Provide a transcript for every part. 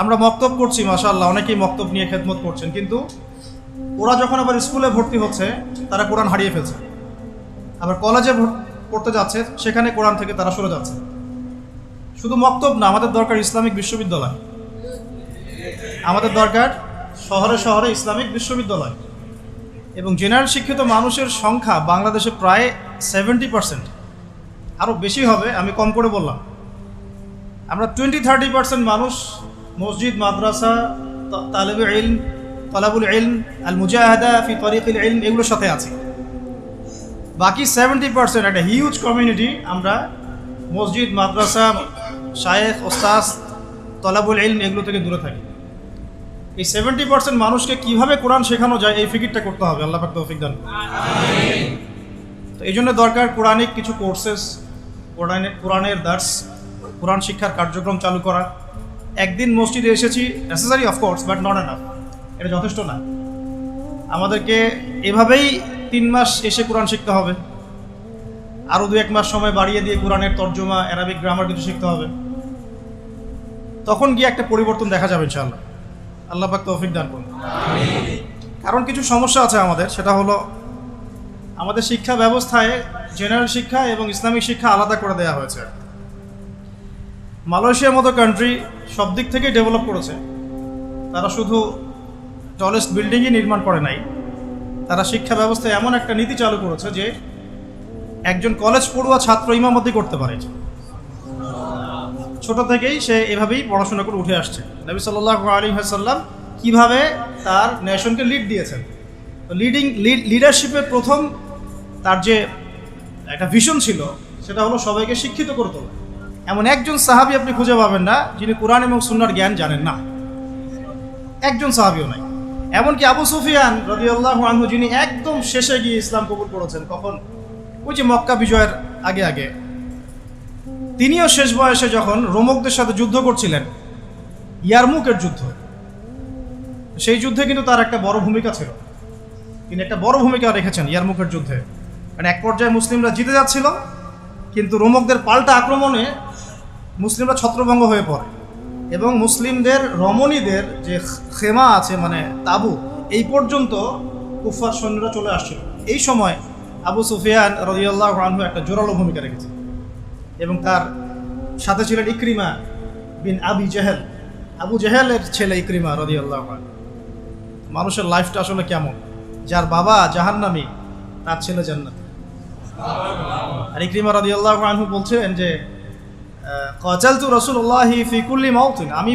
আমরা মক্তব করছি, মাশাআল্লাহ, অনেকেই মক্তব নিয়ে খেদমত করছেন, কিন্তু ওরা যখন আবার স্কুলে ভর্তি হচ্ছে, তারা কোরআন হারিয়ে ফেলছে। আবার কলেজে পড়তে যাচ্ছে, সেখানে কোরআন থেকে তারা সরে যাচ্ছে। শুধু মক্তব না, আমাদের দরকার ইসলামিক বিশ্ববিদ্যালয়। আমাদের দরকার শহরে শহরে ইসলামিক বিশ্ববিদ্যালয়। এবং জেনারেল শিক্ষিত মানুষের সংখ্যা বাংলাদেশে প্রায় সেভেন্টি পার্সেন্ট আরও বেশি হবে, আমি কম করে বললাম। আমরা টোয়েন্টি থার্টি পার্সেন্ট মানুষ মসজিদ, মাদ্রাসা তালেবে ইলম, তালাবুল ইলম আল মুজাহাদা ফি তরিকুল ইলম, এগুলোর সাথে আছে। বাকি সেভেন্টি পার্সেন্ট একটা হিউজ কমিউনিটি আমরা মসজিদ, মাদ্রাসা, শায়েখ ওস্তাজ তলাবুল ইলম এগুলো থেকে দূরে থাকি। এই সেভেন্টি পার্সেন্ট মানুষকে কীভাবে কোরআন শেখানো যায় এই ফিকিরটা করতে হবে, আল্লাহ পাক তৌফিক দান তো এই জন্য দরকার কোরআনিক কিছু কোর্সেস কোরআনের কোরআনের দার্স কোরআন শিক্ষার কার্যক্রম চালু করা। একদিন মসজিদে এসেছি necessary of course but not enough এটা যথেষ্ট না। আমাদেরকে এভাবেই তিন মাস এসে কোরআন শিখতে হবে। আরও দু এক মাস সময় বাড়িয়ে দিয়ে কোরআনের তর্জমা অ্যারাবিক গ্রামার কিছু শিখতে হবে। তখন গিয়ে একটা পরিবর্তন দেখা যাবে ইনশাআল্লাহ। আল্লাহ পাক তৌফিক দান করুন। কারণ কিছু সমস্যা আছে আমাদের, সেটা হলো আমাদের শিক্ষা ব্যবস্থায় জেনারেল শিক্ষা এবং ইসলামিক শিক্ষা আলাদা করে দেওয়া হয়েছে। মালয়েশিয়ার মতো কান্ট্রি সব দিক থেকেই ডেভেলপ করেছে। তারা শুধু টলেস্ট বিল্ডিংই নির্মাণ করে নাই। তারা শিক্ষা ব্যবস্থায় এমন একটা নীতি চালু করেছে যে একজন কলেজ পড়ুয়া ছাত্র ইমামতি করতে পারে। ছোট থেকেই সে এভাবেই পড়াশোনা করে উঠে আসছে। নবী সাল্লাহ আলী হাসাল্লাম কীভাবে তার নেশনকে লিড দিয়েছেন? তো লিডিং লিডারশিপের প্রথম তার যে একটা ভিশন ছিল, সেটা হলো সবাইকে শিক্ষিত করে তোলা। এমন একজন সাহাবি আপনি খুঁজে পাবেন না, যিনি কোরআন এবং সুন্নার জ্ঞান জানেন না। একজন সাহাবিও নাই। এমনকি আবু সুফিয়ান রদিউল্লাহ আনহু, যিনি একদম শেষে গিয়ে ইসলাম কবুল করেছেন, কখন? ওই যে মক্কা বিজয়ের আগে আগে। তিনিও শেষ বয়সে যখন রোমকদের সাথে যুদ্ধ করছিলেন, ইয়ারমুকের যুদ্ধ। সেই যুদ্ধে কিন্তু তার একটা বড় ভূমিকা ছিল। তিনি একটা বড় ভূমিকা রেখেছেন ইয়ারমুকের যুদ্ধে। মানে এক পর্যায়ে মুসলিমরা জিতে যাচ্ছিল, কিন্তু রোমকদের পাল্টা আক্রমণে মুসলিমরা ছত্রভঙ্গ হয়ে পড়ে। এবং মুসলিমদের, রমণীদের যে খেমা আছে মানে তাবু, এই পর্যন্ত কুফার সৈন্যরা চলে আসছিল। এই সময় আবু সুফিয়ান রদিয়াল্লাহ আনহু একটা জোরালো ভূমিকা রেখেছে। এবং তার সাথে ছিলেন ইক্রিমা বিন আবি জেহেল। আবু জেহেলের ছেলে ইক্রিমা রদিয়াল্লাহ মানুষের লাইফটা আসলে কেমন? যার বাবা জাহান্নামী, তার ছেলে জান্নাত। আর ইক্রিমা রদিয়াল্লাহ আনহু বলছেন যে কচালতু রসুল্লাহি ফিকুল্লি মাউতিন। আমি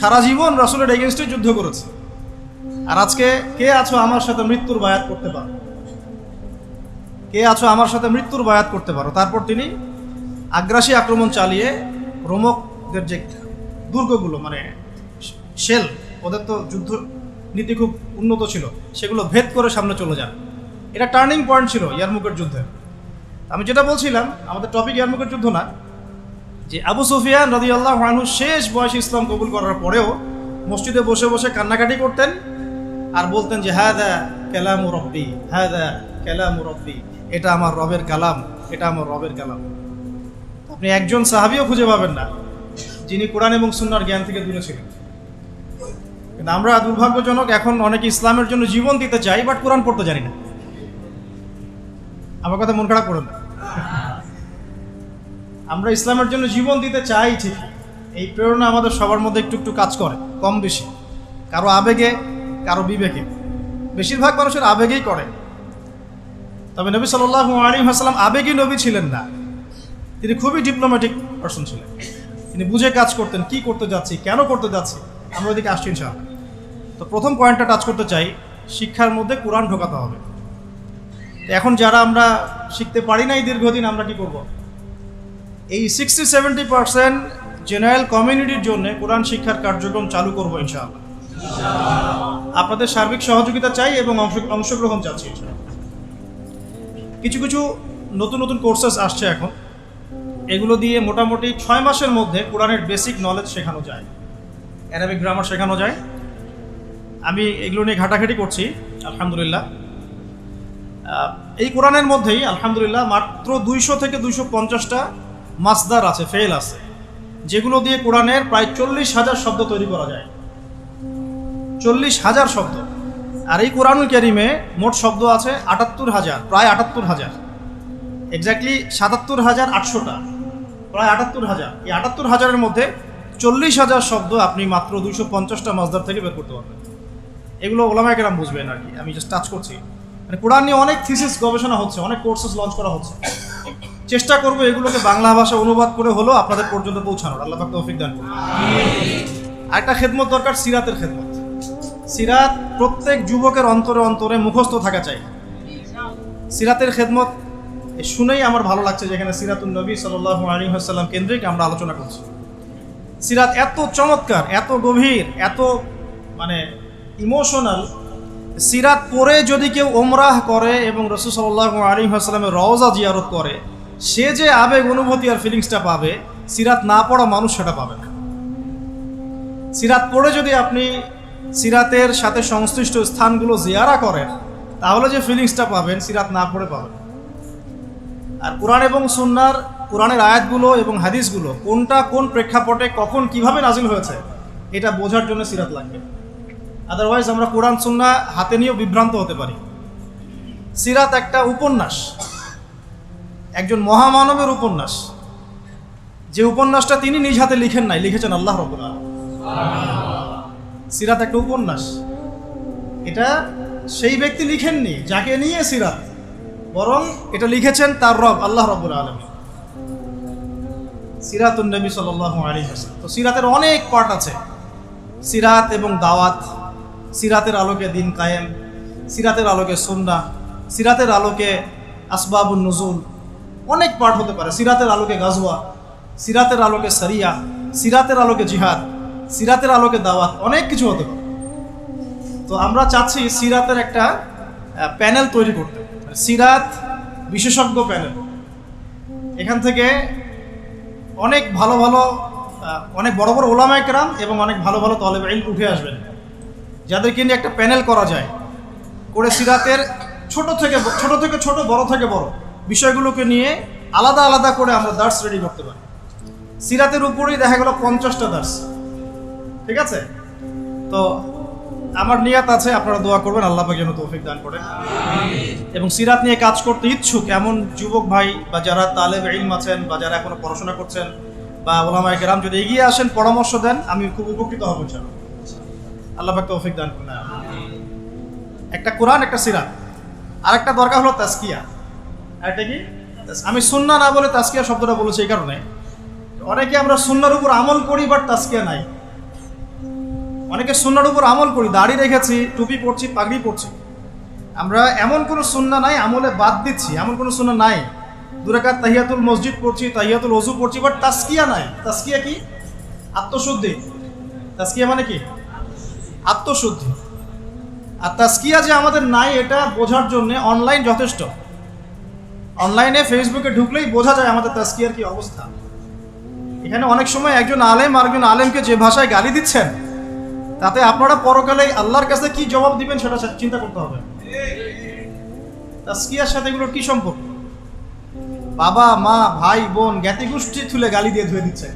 সারা জীবন রসুলের এগেনস্টে যুদ্ধ করেছি। আর আজকে কে আছো আমার সাথে মৃত্যুর বায়াত করতে পারো? কে আছো আমার সাথে মৃত্যুর বায়াত করতে পারো? তারপর তিনি আগ্রাসী আক্রমণ চালিয়ে রোমকদের যে দুর্গগুলো মানে শেল, ওদের তো যুদ্ধ নীতি খুব উন্নত ছিল, সেগুলো ভেদ করে সামনে চলে যান। এটা টার্নিং পয়েন্ট ছিল ইয়ারমুকের যুদ্ধে। আমি যেটা বলছিলাম, আমাদের টপিক ইয়ারমুকের যুদ্ধ না যে আবু সুফিয়ান আল্লাহ মানু শেষ বয়সে ইসলাম কবুল করার পরেও মসজিদে বসে বসে কান্নাকাটি করতেন আর বলতেন যে হ্যাঁ দা কেলাম রব্বি হ্যাঁ দা কেলাম রব্বি, এটা আমার রবের কালাম, এটা আমার রবের কালাম। আপনি একজন সাহাবিও খুঁজে পাবেন না, যিনি কোরআন এবং সুন্নার জ্ঞান থেকে দূরে ছিলেন। কিন্তু আমরা দুর্ভাগ্যজনক এখন অনেকে ইসলামের জন্য জীবন দিতে চাই, বাট কোরআন পড়তে জানি না। আমার কথা মন খারাপ করুন না। আমরা ইসলামের জন্য জীবন দিতে চাই ঠিক এই প্রেরণা আমাদের সবার মধ্যে একটু একটু কাজ করে, কম বেশি। কারও আবেগে, কারও বিবেকে বেশিরভাগ মানুষের আবেগেই করে। তবে নবী সাল্লাহ আলী হাসলাম আবেগী নবী ছিলেন না। তিনি খুবই ডিপ্লোম্যাটিক পার্সন ছিলেন। তিনি বুঝে কাজ করতেন, কি করতে যাচ্ছি, কেন করতে যাচ্ছি। আমরা ওদিকে আসছি ইনশাআল্লাহ। তো প্রথম পয়েন্টটা টাচ করতে চাই, শিক্ষার মধ্যে কোরআন ঢোকাতে হবে। এখন যারা আমরা শিখতে পারি নাই দীর্ঘদিন, আমরা কি করব? এই সিক্সটি সেভেন্টি পার্সেন্ট জেনারেল কমিউনিটির জন্য কোরআন শিক্ষার কার্যক্রম চালু করব ইনশাআল্লাহ। আপনাদের সার্বিক সহযোগিতা চাই এবং অংশগ্রহণ চাচ্ছি কিছু কিছু নতুন নতুন কোর্সেস আসছে এখন। এগুলো দিয়ে মোটামুটি ছয় মাসের মধ্যে কোরআনের বেসিক নলেজ শেখানো যায়। অ্যারাবিক গ্রামার শেখানো যায়। আমি এগুলো নিয়ে ঘাটাঘাটি করছি, আলহামদুলিল্লাহ। এই কোরআনের মধ্যেই আলহামদুলিল্লাহ মাত্র দুইশো থেকে দুইশো পঞ্চাশটা মাসদার আছে ফেল আছে। যেগুলো দিয়ে কোরআনের প্রায় চল্লিশ হাজার শব্দ তৈরি করা যায়। চল্লিশ হাজার শব্দ। আর এই কোরআনুল ক্যারিমে মোট শব্দ আছে আটাত্তর হাজার, প্রায় আটাত্তর হাজার। এক্স্যাক্টলি সাতাত্তর হাজার আটশোটা, প্রায় আটাত্তর হাজার। এই আটাত্তর হাজারের মধ্যে চল্লিশ হাজার শব্দ আপনি মাত্র দুইশো পঞ্চাশটা মজদার থেকে বের করতে পারবেন। এগুলো ওলামায় কেরাম বুঝবেন আর কি, আমি জাস্ট টাচ করছি। মানে কোরআন নিয়ে অনেক থিসিস গবেষণা হচ্ছে, অনেক কোর্সেস লঞ্চ করা হচ্ছে। চেষ্টা করব এগুলোকে বাংলা ভাষা অনুবাদ করে হলেও আপনাদের পর্যন্ত পৌঁছানোর। আল্লাহ তৌফিক দান করুন। আরেকটা খেদমত দরকার, সিরাতের খেদমত। সিরাত প্রত্যেক যুবকের অন্তরে অন্তরে মুখস্থ থাকা চাই। সিরাতের খেদমত শুনেই আমার ভালো লাগছে যেখানে সিরাতুল নবী সাল্লাহ আলী হাসাল্লাম কেন্দ্রিক আমরা আলোচনা করছি। সিরাত এত চমৎকার, এত গভীর, এত মানে ইমোশনাল। সিরাত পরে যদি কেউ ওমরাহ করে এবং রসুল সাল্লাহ আলী হাসাল্লামের রওজা জিয়ারত করে সে যে আবেগ, অনুভূতি আর ফিলিংসটা পাবে, সিরাত না পড়া মানুষ সেটা পাবে না। সিরাত পড়ে যদি আপনি সিরাতের সাথে সংশ্লিষ্ট স্থানগুলো জিয়ারা করেন, তাহলে যে ফিলিংসটা পাবেন, সিরাত না পড়ে পাবেন আর কোরআন এবং সুন্নার, কোরআনের আয়াতগুলো এবং হাদিসগুলো কোনটা কোন প্রেক্ষাপটে কখন কীভাবে নাজিল হয়েছে, এটা বোঝার জন্য সিরাত লাগবে। আদারওয়াইজ আমরা কোরআন, সুন্না হাতে নিয়েও বিভ্রান্ত হতে পারি। সিরাত একটা উপন্যাস। একজন মহামানবের উপন্যাস। যে উপন্যাসটা তিনি নিজ হাতে লিখেন নাই, লিখেছেন আল্লাহ রবুল সিরাত একটা উপন্যাস। এটা সেই ব্যক্তি লিখেননি, যাকে নিয়ে সিরাত, বরং এটা লিখেছেন তার রব, আল্লাহ রবুল আলম সিরাতুন নবী সাল্লাহ আলী হাসান তো সিরাতের অনেক পার্ট আছে। সিরাত এবং দাওয়াত, সিরাতের আলোকে দিন কায়েম, সিরাতের আলোকে সুন্না সিরাতের আলোকে আসবাবুন নজুল অনেক পার্ট হতে পারে। সিরাতের আলোকে গাজওয়া, সিরাতের আলোকে সারিয়া, সিরাতের আলোকে জিহাদ, সিরাতের আলোকে দাওয়াত, অনেক কিছু হতে পারে। তো আমরা চাচ্ছি সিরাতের একটা প্যানেল তৈরি করতে। সিরাত বিশেষজ্ঞ প্যানেল। এখান থেকে অনেক ভালো ভালো অনেক বড় বড় ওলামা একরাম এবং অনেক ভালো ভালো তলেব ইল উঠে আসবেন। যাদেরকে নিয়ে একটা প্যানেল করা যায়, করে সিরাতের ছোট থেকে ছোট থেকে ছোট, বড় থেকে বড়। বিষয়গুলোকে নিয়ে আলাদা আলাদা করে আমরা দার্স রেডি করতে পারি। সিরাতের উপরেই দেখা গেল পঞ্চাশটা দার্স ঠিক আছে? তো আমার নিয়াত আছে আপনারা দোয়া করবেন আল্লাহ পাক যেন তৌফিক দান করেন এবং সিরাত নিয়ে কাজ করতে ইচ্ছুক এমন যুবক ভাই বা যারা তালেব ইলম আছেন বা যারা এখনও পড়াশোনা করছেন বা ওলামায় কেরাম যদি এগিয়ে আসেন পরামর্শ দেন আমি খুব উপকৃত হব ইনশাআল্লাহ। আল্লাহ পাক তৌফিক দান করুন। একটা কোরআন একটা সিরাত। আরেকটা দরকার হলো তাস্কিয়া একটা কি? আমি সুন্না না বলে তাস্কিয়া শব্দটা বলেছি এই কারণে। অনেকে আমরা সুন্নার উপর আমল করি বাট তাস্কিয়া নাই। অনেকে সুন্নার উপর আমল করি, দাড়ি রেখেছি, টুপি পরছি, পাগড়ি পরছি। আমরা এমন কোনো সুন্না নাই, আমলে বাদ দিচ্ছি, এমন কোনো সুন্না নাই। দুরাকাত তাহিয়াতুল মসজিদ পড়ছি, তাহিয়াতুল ওজু পড়ছি বাট তাস্কিয়া নাই। তাস্কিয়া কি? আত্মশুদ্ধি। তাস্কিয়া মানে কি? আত্মশুদ্ধি। আর তাস্কিয়া যে আমাদের নাই, এটা বোঝার জন্য অনলাইন যথেষ্ট। অনলাইনে ফেসবুকে ঢুকলেই বোঝা যায় আমাদের তাস্কিয়ার কি অবস্থা। এখানে অনেক সময় একজন আলেম আর একজন আলেমকে যে ভাষায় গালি দিচ্ছেন, তাতে আপনারা পরকালে আল্লাহর কাছে কি জবাব দিবেন সেটা চিন্তা করতে হবে। তাস্কিয়ার সাথে এগুলোর কি সম্পর্ক? বাবা, মা, ভাই, বোন জ্ঞাতি গোষ্ঠী তুলে গালি দিয়ে ধুয়ে দিচ্ছে।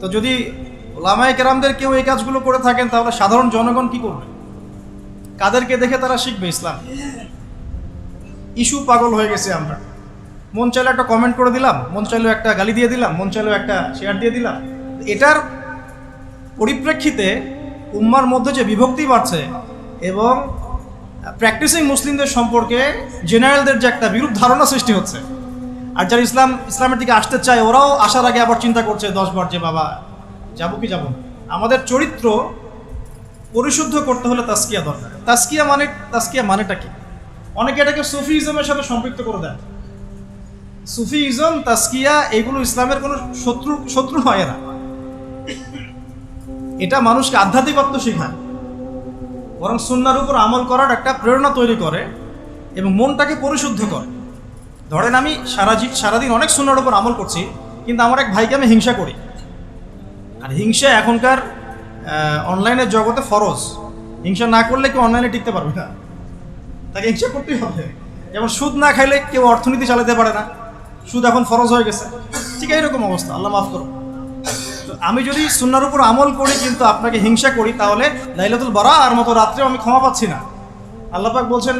তো যদি ওলামাই কেরামদের কেউ এই কাজগুলো করে থাকেন, তাহলে সাধারণ জনগণ কি করবে? কাদেরকে দেখে তারা শিখবে ইসলাম? ইস্যু পাগল হয়ে গেছে আমরা। মন চাইলে একটা কমেন্ট করে দিলাম, মন চাইলেও একটা গালি দিয়ে দিলাম, মন চাইলেও একটা শেয়ার দিয়ে দিলাম। এটার পরিপ্রেক্ষিতে উম্মার মধ্যে যে বিভক্তি বাড়ছে এবং প্র্যাকটিসিং মুসলিমদের সম্পর্কে জেনারেলদের যে একটা বিরূপ ধারণা সৃষ্টি হচ্ছে, আর যারা ইসলাম, ইসলামের দিকে আসতে চায়, ওরাও আসার আগে আবার চিন্তা করছে, দশবার যে বাবা, যাব কি যাব আমাদের চরিত্র পরিশুদ্ধ করতে হলে তাস্কিয়া দরকার। তাস্কিয়া মানে তাস্কিয়া মানেটা কি? অনেকে এটাকে সুফিজমের সাথে সম্পৃক্ত করে দেন। সুফিজম, তাস্কিয়া, এগুলো ইসলামের কোনো শত্রু শত্রু হয় না। এটা মানুষকে আধ্যাত্মিকত্ব শেখায়। বরং সুন্নার উপর আমল করার একটা প্রেরণা তৈরি করে এবং মনটাকে পরিশুদ্ধ করে। ধরেন আমি সারা সারাদিন অনেক সুন্নার উপর আমল করছি, কিন্তু আমার এক ভাইকে আমি হিংসা করি। আর হিংসা এখনকার অনলাইনের জগতে ফরজ। হিংসা না করলে কেউ অনলাইনে টিকতে পারবে না। তাকে হিংসা করতেই হবে। যেমন সুদ না খাইলে কেউ অর্থনীতি চালাতে পারে না। সুদ এখন ফরজ হয়ে গেছে। ঠিক এইরকম অবস্থা। আল্লাহ মাফ করো তো আমি যদি সুন্নার উপর আমল করি, কিন্তু আপনাকে হিংসা করি, তাহলে লাইলাতুল বরা আর মতো রাত্রেও আমি ক্ষমা পাচ্ছি না। আল্লাহ পাক বলছেন,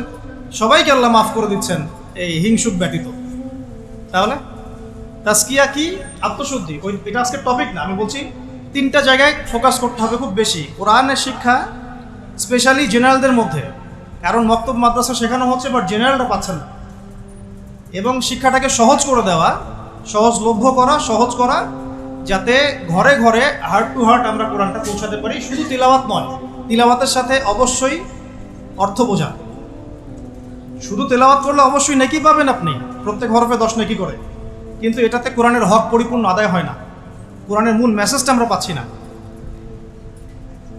সবাইকে আল্লাহ মাফ করে দিচ্ছেন এই হিংসুক ব্যতীত। তাহলে? তাস্কিয়া কি? আত্মশুদ্ধি। ওই এটা আজকের টপিক না। আমি বলছি, তিনটা জায়গায় ফোকাস করতে হবে খুব বেশি। কোরআনের শিক্ষা স্পেশালি জেনারেলদের মধ্যে। কারণ মক্তব মাদ্রাসা শেখানো হচ্ছে বাট জেনারেলরা পাচ্ছেন না। এবং শিক্ষাটাকে সহজ করে দেওয়া সহজলভ্য করা, সহজ করা, যাতে ঘরে ঘরে হার্ট টু হার্ট আমরা কোরআনটা পৌঁছাতে পারি। শুধু তিলাওয়াত নয়, তিলাওয়াতের সাথে অবশ্যই অর্থ বোঝা। শুধু তেলাওয়াত করলে অবশ্যই নেকি পাবেন আপনি, প্রত্যেক হরফে দশ নেকি করে। কিন্তু এটাতে কোরআনের হক পরিপূর্ণ আদায় হয় না। কোরআনের মূল মেসেজটা আমরা পাচ্ছি না।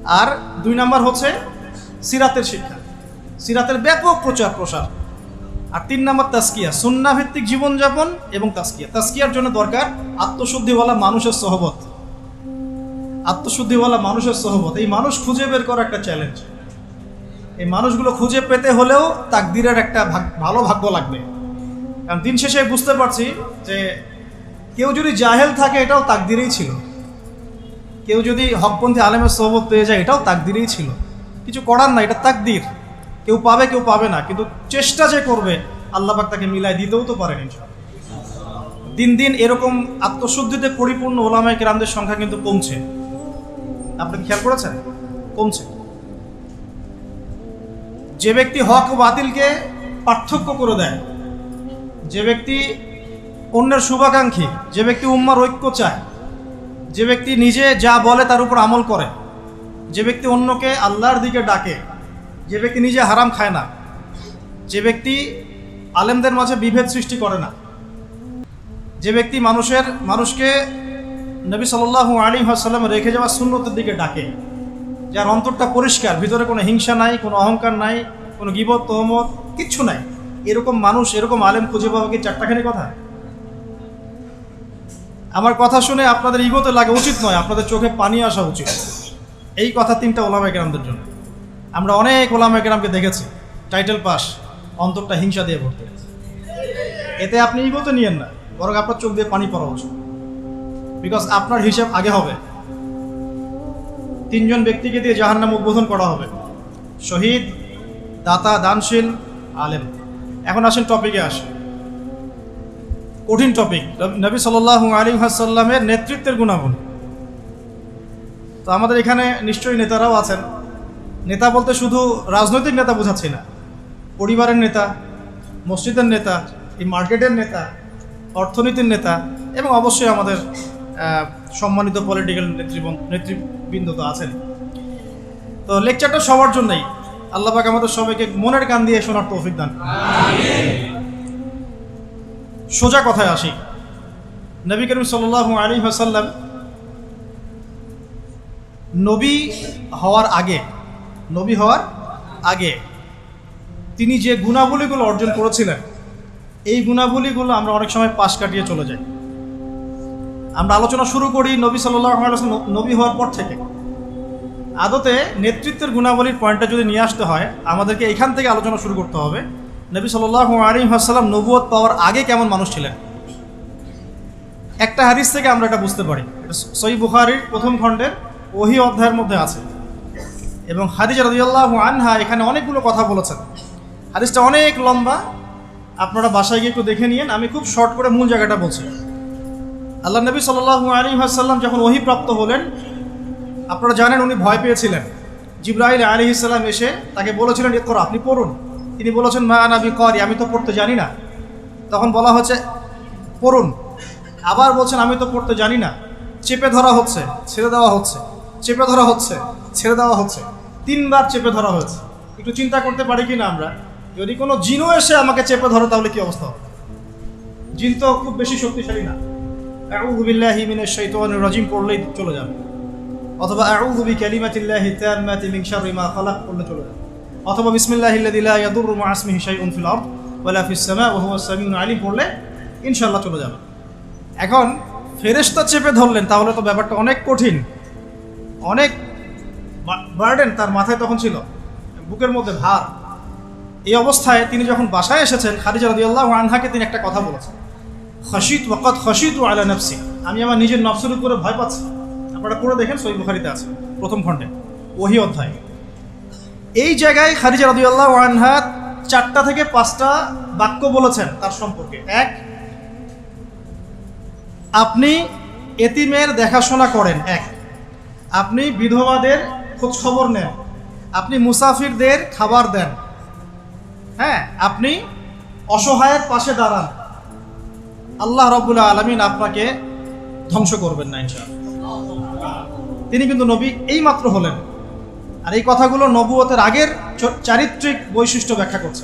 আর দুই নাম্বার হচ্ছে সিরাতের শিক্ষা। সিরাতের ব্যাপক প্রচার প্রসার। আর তিন নাম্বার তাস্কিয়া সুন্না ভিত্তিক জীবনযাপন এবং তাস্কিয়া তাস্কিয়ার জন্য দরকার আত্মশুদ্ধিওয়ালা মানুষের সহবত। আত্মশুদ্ধিওয়ালা মানুষের সহবত। এই মানুষ খুঁজে বের করা একটা চ্যালেঞ্জ এই মানুষগুলো খুঁজে পেতে হলেও তাকদিরের একটা ভালো ভাগ্য লাগবে। কারণ দিন শেষে বুঝতে পারছি যে কেউ যদি জাহেল থাকে, এটাও তাকদিরেই ছিল। কেউ যদি হকপন্থী আলেমের সহবত পেয়ে যায়, এটাও তাকদিরেই ছিল। কিছু করার না এটা তাকদির। কেউ পাবে কেউ পাবে না। কিন্তু চেষ্টা যে করবে, আল্লাহ পাক তাকে মিলাই দিতেও তো পারেন। দিন দিন এরকম আত্মশুদ্ধিতে পরিপূর্ণ ওলামায় কেরামদের সংখ্যা কিন্তু কমছে। আপনি খেয়াল করেছেন? কমছে। যে ব্যক্তি হক ও বাতিলকে পার্থক্য করে দেয়, যে ব্যক্তি অন্যের শুভাকাঙ্ক্ষী, যে ব্যক্তি উম্মার ঐক্য চায়, যে ব্যক্তি নিজে যা বলে তার উপর আমল করে, যে ব্যক্তি অন্যকে আল্লাহর দিকে ডাকে যে ব্যক্তি নিজে হারাম খায় না, যে ব্যক্তি আলেমদের মাঝে বিভেদ সৃষ্টি করে না, যে ব্যক্তি মানুষের, মানুষকে নবী সাল্লাল্লাহু আলী আসাল্লাম রেখে যাওয়া শূন্যতের দিকে ডাকে, যার অন্তরটা পরিষ্কার, ভিতরে কোনো হিংসা নাই, কোনো অহংকার নাই, কোনো গিবত, তহমত, কিচ্ছু নাই। এরকম মানুষ, এরকম আলেম খুঁজে পাওয়া কি চারটাখানি কথা? আমার কথা শুনে আপনাদের ইগোতে লাগা উচিত নয়, আপনাদের চোখে পানি আসা উচিত। এই কথা তিনটা ওলামা কেরামদের জন্য। আমরা অনেক ওলামা কেরামকে দেখেছি। টাইটেল পাস, অন্তরটা হিংসা দিয়ে ভর্তি। এতে আপনি ইগোতে নিয়েন না, বরং আপনার চোখ দিয়ে পানি পড়া উচিত বিকজ আপনার হিসাব আগে হবে। তিনজন ব্যক্তিকে দিয়ে জাহান্নাম উদ্বোধন করা হবে। শহীদ, দাতা, দানশীল, আলেম। এখন আসেন টপিকে আসেন। কঠিন টপিক নবী সাল আলী হাসাল্লামের নেতৃত্বের গুণাগুণ তো আমাদের এখানে নিশ্চয়ই নেতারাও আছেন। নেতা বলতে শুধু রাজনৈতিক নেতা বোঝাচ্ছি না, পরিবারের নেতা, মসজিদের নেতা, এই মার্কেটের নেতা, অর্থনীতির নেতা এবং অবশ্যই আমাদের সম্মানিত পলিটিক্যাল নেতৃবৃন্দ নেতৃবৃন্দ তো আছেন। তো লেকচারটা সবার জন্যই আল্লাহ পাক আমাদের সবাইকে মনের কান দিয়ে শোনার তৌফিক দান সোজা কথায় আসি। নবী করিম সাল্লাল্লাহু আলী হাসাল্লাম নবী হওয়ার আগে নবী হওয়ার আগে তিনি যে গুণাবলীগুলো অর্জন করেছিলেন, এই গুণাবলীগুলো আমরা অনেক সময় পাশ কাটিয়ে চলে যাই। আমরা আলোচনা শুরু করি নবী সাল্লাহ নবী হওয়ার পর থেকে। আদতে নেতৃত্বের গুণাবলীর পয়েন্টটা যদি নিয়ে আসতে হয়, আমাদেরকে এখান থেকে আলোচনা শুরু করতে হবে, নবী সাল্লাহ আলী হাসাল্লাম নবুয়ত পাওয়ার আগে কেমন মানুষ ছিলেন? একটা হাদিস থেকে আমরা এটা বুঝতে পারি। সই বুখারির প্রথম খণ্ডের ওহি অধ্যায়ের মধ্যে আছে। এবং হাদিজা রদিয়াল্লাহ আনহা এখানে অনেকগুলো কথা বলেছেন। হাদিসটা অনেক লম্বা। আপনারা বাসায় গিয়ে একটু দেখে নিন আমি খুব শর্ট করে মূল জায়গাটা বলছি। আল্লাহ নবী সাল্লাহ আলী হাসাল্লাম যখন ওহি প্রাপ্ত হলেন, আপনারা জানেন উনি ভয় পেয়েছিলেন। জিব্রাহিল আলী এসে তাকে বলেছিলেন এ করো আপনি পড়ুন। তিনি বলেছেন, মা নাবি করি আমি তো পড়তে জানি না। তখন বলা হচ্ছে, পড়ুন। আবার বলছেন, আমি তো পড়তে জানি না। চেপে ধরা হচ্ছে, ছেড়ে দেওয়া হচ্ছে, চেপে ধরা হচ্ছে, ছেড়ে দেওয়া হচ্ছে। তিনবার চেপে ধরা হয়েছে। একটু চিন্তা করতে পারি কি না আমরা? যদি কোনো জিনও এসে আমাকে চেপে ধরে, তাহলে কি অবস্থা হবে? জিন তো খুব বেশি শক্তিশালী না। আউযু বিল্লাহি মিনাশ শাইতানির রাজিম, পড়লেই চলে যাবে। অথবা আউযু বিকালিমাতিল্লাহি তাম্মাতি মিন শাররি মা খালাক, পড়লে চলে যাবে। অথবা বিসমিল্লাহিল্লাযী লা ইয়াদুররু মা ইসমিহি শাইউন ফিল আরদ, ওয়ালা ফিস সামা, ওয়া হুয়াস সামিউল আলিম, পড়লে ইনশাআল্লাহ চলে যাবে। এখন ফেরেশতা চেপে ধরলেন, তাহলে তো ব্যাপারটা অনেক কঠিন। অনেক বার্ডেন তার মাথায় তখন ছিল, বুকের মধ্যে ভার। এই অবস্থায় তিনি যখন বাসায় এসেছেন, খাদিজা রাদিয়াল্লাহু আনহাকে তিনি একটা কথা বলেছেন, খসিত ওয়াকত খসিত আলা নফসি। আমি আমার নিজের নফসের উপরে ভয় পাচ্ছি। আপনারা পড়ে দেখেন সই বুখারিতে আছে, প্রথম খণ্ডে, ওহি অধ্যায়। এই জায়গায় খারিজা রাদিয়াল্লাহু আনহা চারটা থেকে পাঁচটা বাক্য বলেছেন তার সম্পর্কে। এক, আপনি এতিমের দেখাশোনা করেন। এক, আপনি বিধবাদের খোঁজ খবর নেন। আপনি মুসাফিরদের খাবার দেন। হ্যাঁ আপনি অসহায়ের পাশে দাঁড়ান। আল্লাহ রবুল্লা আলমিন আপনাকে ধ্বংস করবেন না ইনশাআল্লাহ। তিনি কিন্তু নবী এই মাত্র হলেন। আর এই কথাগুলো নবুয়তের আগের চারিত্রিক বৈশিষ্ট্য ব্যাখ্যা করছে।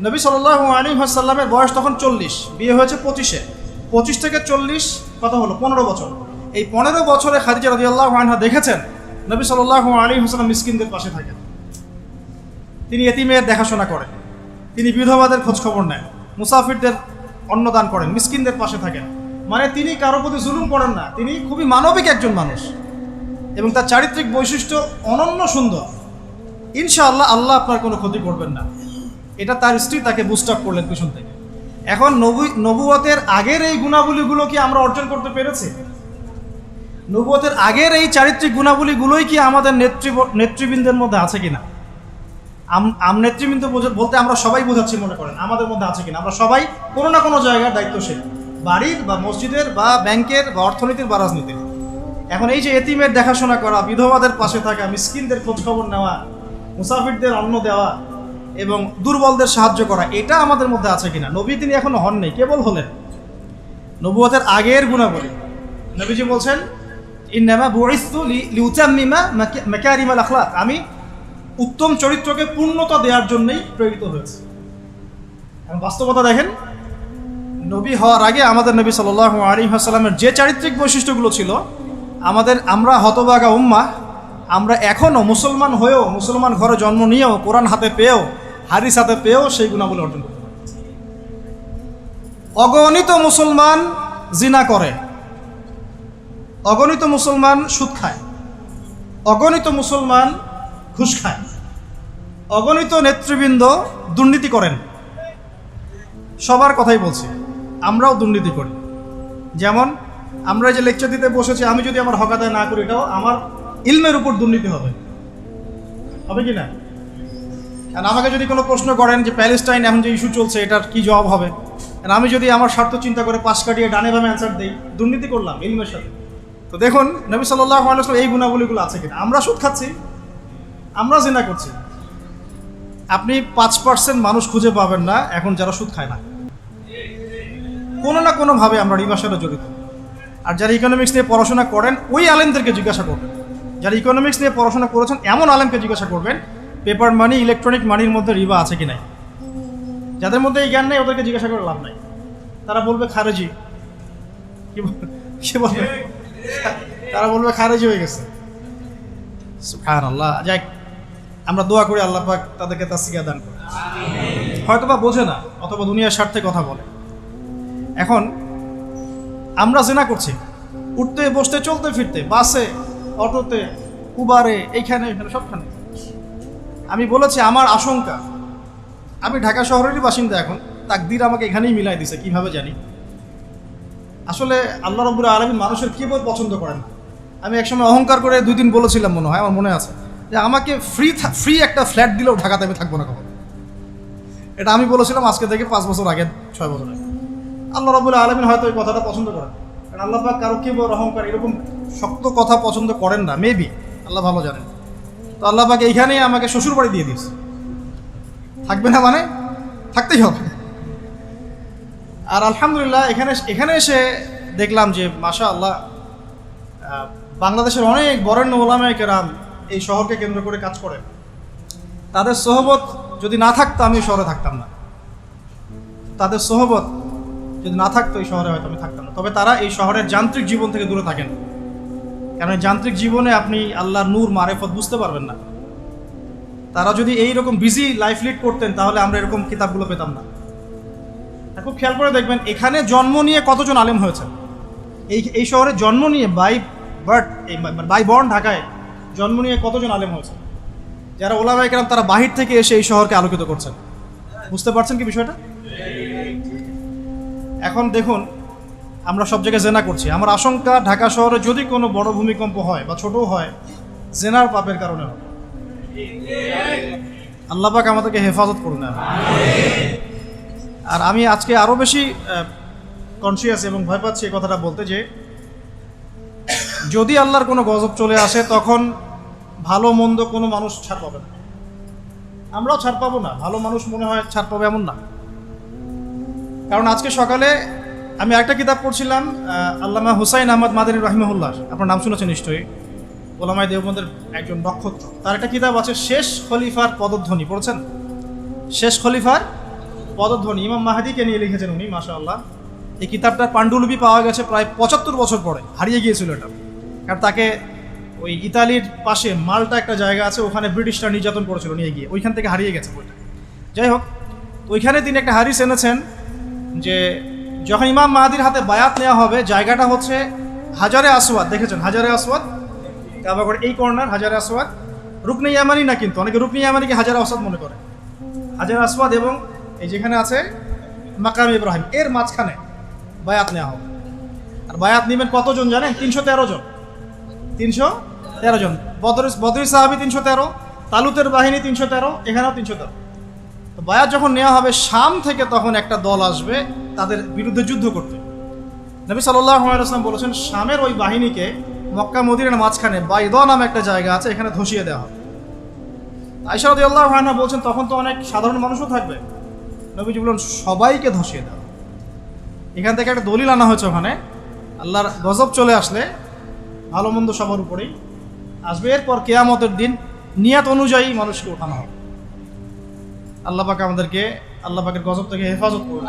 নবী সাল্লাহ আলী সাল্লামের বয়স তখন চল্লিশ, বিয়ে হয়েছে পঁচিশে। পঁচিশ থেকে চল্লিশ কথা হলো? পনেরো বছর। এই পনেরো বছরে খাদিজা রাদিয়াল্লাহু আনহা দেখেছেন নবী সাল্লাহ আলী হাসালাম মিসকিনদের পাশে থাকেন। তিনি এতিমের দেখাশোনা করেন। তিনি বিধবাদের খোঁজখবর নেন, মুসাফিরদের অন্নদান করেন, মিসকিনদের পাশে থাকেন। মানে তিনি কারও প্রতি জুলুম করেন না, তিনি খুবই মানবিক একজন মানুষ। এবং তার চারিত্রিক বৈশিষ্ট্য অনন্য সুন্দর। ইনশাআল্লাহ আল্লাহ আপনার কোনো ক্ষতি করবেন না। এটা তার স্ত্রী তাকে বুস্ট আপ করলেন পিছন থেকে। এখন নবী, নবুয়তের আগের এই গুণাবলীগুলো কি আমরা অর্জন করতে পেরেছি? নবুয়তের আগের এই চারিত্রিক গুণাবলীগুলোই কি আমাদের নেতৃ নেতৃবৃন্দের মধ্যে আছে কিনা? আম নেতৃবৃন্দ বলতে আমরা সবাই বোঝাচ্ছি মনে করেন, আমাদের মধ্যে আছে কিনা? আমরা সবাই কোনো না কোনো জায়গার দায়িত্বশীল। বাড়ির বা মসজিদের বা ব্যাংকের বা অর্থনীতির বা রাজনীতির। এখন এই যে এতিমের দেখাশোনা করা, বিধবাদের পাশে থাকা, মিসকিনদের খোঁজখবর নেওয়া, মুসাফিরদের অন্ন দেওয়া এবং দুর্বলদের সাহায্য করা, এটা আমাদের মধ্যে আছে কিনা? নবী তিনি এখনও হন নেই কেবল হলেন। নবুয়তের আগের গুণাবলী। নবীজি বলছেন আমি উত্তম চরিত্রকে পূর্ণতা দেওয়ার জন্যই প্রেরিত হয়েছে। এখন বাস্তবতা দেখেন, নবী হওয়ার আগে আমাদের নবী সাল্লাহ আলী হাসালামের যে চারিত্রিক বৈশিষ্ট্যগুলো ছিল, আমাদের আমরা হতবাগা উম্মা, আমরা এখনও মুসলমান হয়েও, মুসলমান ঘরে জন্ম নিয়েও, কোরআন হাতে পেয়েও হারিস হাতে পেয়েও সেই গুণাবলী অর্জন করতে অগণিত মুসলমান জিনা করে। অগণিত মুসলমান সুদ খায়। অগণিত মুসলমান ঘুষ খায়। অগণিত নেতৃবৃন্দ দুর্নীতি করেন। সবার কথাই বলছি, আমরাও দুর্নীতি করি। যেমন, আমরা যে লেকচার দিতে বসেছি, আমি যদি আমার হক আদায় না করি, এটাও আমার ইলমের উপর দুর্নীতি হবে। হবে কি না? আর আমাকে যদি কোনো প্রশ্ন করেন যে প্যালেস্টাইন এখন যে ইস্যু চলছে, এটার কি জবাব হবে? আমি যদি আমার স্বার্থ চিন্তা করে পাশ কাটিয়ে ডানে বামে অ্যান্সার দিই, দুর্নীতি করলাম ইলমের সাথে। তো দেখুন, নবী আলাইসলাম এই গুণাবলীগুলো আছে কিনা? আমরা সুদ খাচ্ছি, আমরা জেনা করছি। আপনি পাঁচ পার্সেন্ট মানুষ খুঁজে পাবেন না, এখন যারা সুদ খায় না। কোনো না কোনোভাবে আমরা রিবার সাথে জড়িত। আর যারা ইকোনমিক্স নিয়ে পড়াশোনা করেন, ওই আলেমদেরকে জিজ্ঞাসা করবেন। যারা ইকোনমিক্স নিয়ে পড়াশোনা করেছেন, এমন আলেমকে জিজ্ঞাসা করবেন পেপার মানি ইলেকট্রনিক মানির মধ্যে রিবা আছে কি নাই? যাদের মধ্যে এই জ্ঞান নেই, ওদেরকে জিজ্ঞাসা করে লাভ নাই। তারা বলবে, খারেজি। কি বলবে? তারা বলবে খারেজি হয়ে গেছে। সুবহান আল্লাহ যাক আমরা দোয়া করি আল্লাহ পাক তাদেরকে তাসিকা দান করে হয়তো বা বোঝে না অথবা দুনিয়ার স্বার্থে কথা বলে। এখন আমরা জেনা করছি উঠতে বসতে চলতে ফিরতে বাসে অটোতে উবারে এইখানে এখানে সবখানে। আমি বলেছি আমার আশঙ্কা আমি ঢাকা শহরেরই বাসিন্দা এখন তাকদির আমাকে এখানেই মিলাই দিছে কীভাবে জানি। আসলে আল্লাহ রব্বুর আলমী মানুষের কিবোর্ড পছন্দ করেন? আমি একসময় অহংকার করে দুই দিন বলেছিলাম মনে হয়, আমার মনে আছে, যে আমাকে ফ্রি ফ্রি একটা ফ্ল্যাট দিলেও ঢাকাতে আমি থাকব না কখন। এটা আমি বলেছিলাম আজকে থেকে পাঁচ বছর আগে, ছয় বছর আগে। আল্লাহ রবুল্লা আলমিন হয়তো এই কথাটা পছন্দ করেন। কারণ আল্লাহ পাক কারও কি বড় অহংকার, এরকম শক্ত কথা পছন্দ করেন না মেবি আল্লাহ ভালো জানেন। তো আল্লাহ পাক এইখানেই আমাকে শ্বশুর বাড়ি দিয়ে দিয়েছে। থাকবে না মানে? থাকতেই হবে। আর আলহামদুলিল্লাহ, এখানে এখানে এসে দেখলাম যে মাশা আল্লাহ বাংলাদেশের অনেক বরেণ্য ওলামায় কেরাম এই শহরকে কেন্দ্র করে কাজ করে। তাদের সহবত যদি না থাকতো, আমি শহরে থাকতাম না। তাদের সহবত যদি না থাকতো, এই শহরে হয়তো আমি থাকতাম না। তবে তারা এই শহরের যান্ত্রিক জীবন থেকে দূরে থাকেন। কারণ যান্ত্রিক জীবনে আপনি আল্লাহর নূর, মারেফত বুঝতে পারবেন না। তারা যদি এই রকম বিজি লাইফ লিড করতেন, তাহলে আমরা এরকম কিতাবগুলো পেতাম না। খুব খেয়াল করে দেখবেন, এখানে জন্ম নিয়ে কতজন আলেম হয়েছে। এই এই শহরে জন্ম নিয়ে বাই এই বাই বর্ন ঢাকায় জন্ম নিয়ে কতজন আলেম হয়েছে। যারা ওলামাই কেরাম তারা বাহির থেকে এসে এই শহরকে আলোকিত করছেন। বুঝতে পারছেন কি বিষয়টা? এখন দেখুন, আমরা সব জায়গায় জেনা করছি। আমার আশঙ্কা, ঢাকা শহরে যদি কোনো বড় ভূমিকম্প হয় বা ছোটও হয়, জেনার পাপের কারণে হবে। আল্লাহ পাক আমাদেরকে হেফাজত করুন আর আমি আজকে আরও বেশি কনসিয়াস এবং ভয় পাচ্ছি এই কথাটা বলতে যে, যদি আল্লাহর কোনো গজব চলে আসে, তখন ভালো মন্দ কোনো মানুষ ছাড় পাবে না। আমরাও ছাড় পাবো না, ভালো মানুষ মনে হয় ছাড় পাবে এমন না। কারণ আজকে সকালে আমি একটা কিতাব পড়ছিলাম আল্লামা হুসাইন আহমদ মাদানী রহিমহুল্লাহ। আপনার নাম শুনেছেন নিশ্চয়ই ওলামাই দেববন্ধের একজন নক্ষত্র। তার একটা কিতাব আছে, শেষ খলিফার পদধ্বনি, পড়েছেন? শেষ খলিফার পদধ্বনি, ইমাম মাহাদিকে নিয়ে লিখেছেন উনি মাশা আল্লাহ এই কিতাবটার পাণ্ডুলিপি পাওয়া গেছে প্রায় পঁচাত্তর বছর পরে, হারিয়ে গিয়েছিল এটা। কারণ তাকে ওই ইতালির পাশে মালটা একটা জায়গা আছে, ওখানে ব্রিটিশরা নির্যাতন করেছিল, নিয়ে গিয়ে। ওইখান থেকে হারিয়ে গেছে বইটা। যাই হোক ওইখানে তিনি একটা হারিস এনেছেন যে, যখন ইমাম মাহাদির হাতে বায়াত নেওয়া হবে, জায়গাটা হচ্ছে হাজারে আসওয়াদ, দেখেছেন? হাজারে আসওয়াদ কাবাগড় এই কর্নার, হাজারে আসওয়াদ। রুকনে ইয়ামানি না কিন্তু, অনেকে রুকনে ইয়ামানিকে হাজারে আসওয়াদ মনে করে। হাজার আসওয়াদ এবং এই যেখানে আছে, মাকাম ইব্রাহিম। এর মাঝখানে বায়াত নেওয়া হবে। আর বায়াত নেবেন কতজন জানেন? তিনশো তেরো জন। তিনশো তেরো জন। বদর, বদরি সাহাবি তিনশো তেরো, তালুতের বাহিনী তিনশো তেরো, এখানেও তিনশো তেরো। তো বায়াত যখন নেওয়া হবে শাম থেকে তখন একটা দল আসবে তাদের বিরুদ্ধে যুদ্ধ করতে। নবী সাল্লাম বলেছেন, শামের ওই বাহিনীকে মক্কা মদিনার মাঝখানে বাইদ নামে একটা জায়গা আছে, এখানে ধসিয়ে দেওয়া হবে। আইসারদ আল্লাহ বলছেন, তখন তো অনেক সাধারণ মানুষও থাকবে। নবীজি বললেন, সবাইকে ধসিয়ে দাও। এখান থেকে একটা দলিল আনা হয়েছে ওখানে। আল্লাহর গজব চলে আসলে ভালো মন্দ সবার উপরেই আসবে। এরপর কেয়ামতের দিন নিয়াত অনুযায়ী মানুষকে ওঠানো হবে। আল্লাহ পাকে আমাদেরকে, আল্লাহ পাকের গজব থেকে হেফাজত করুন।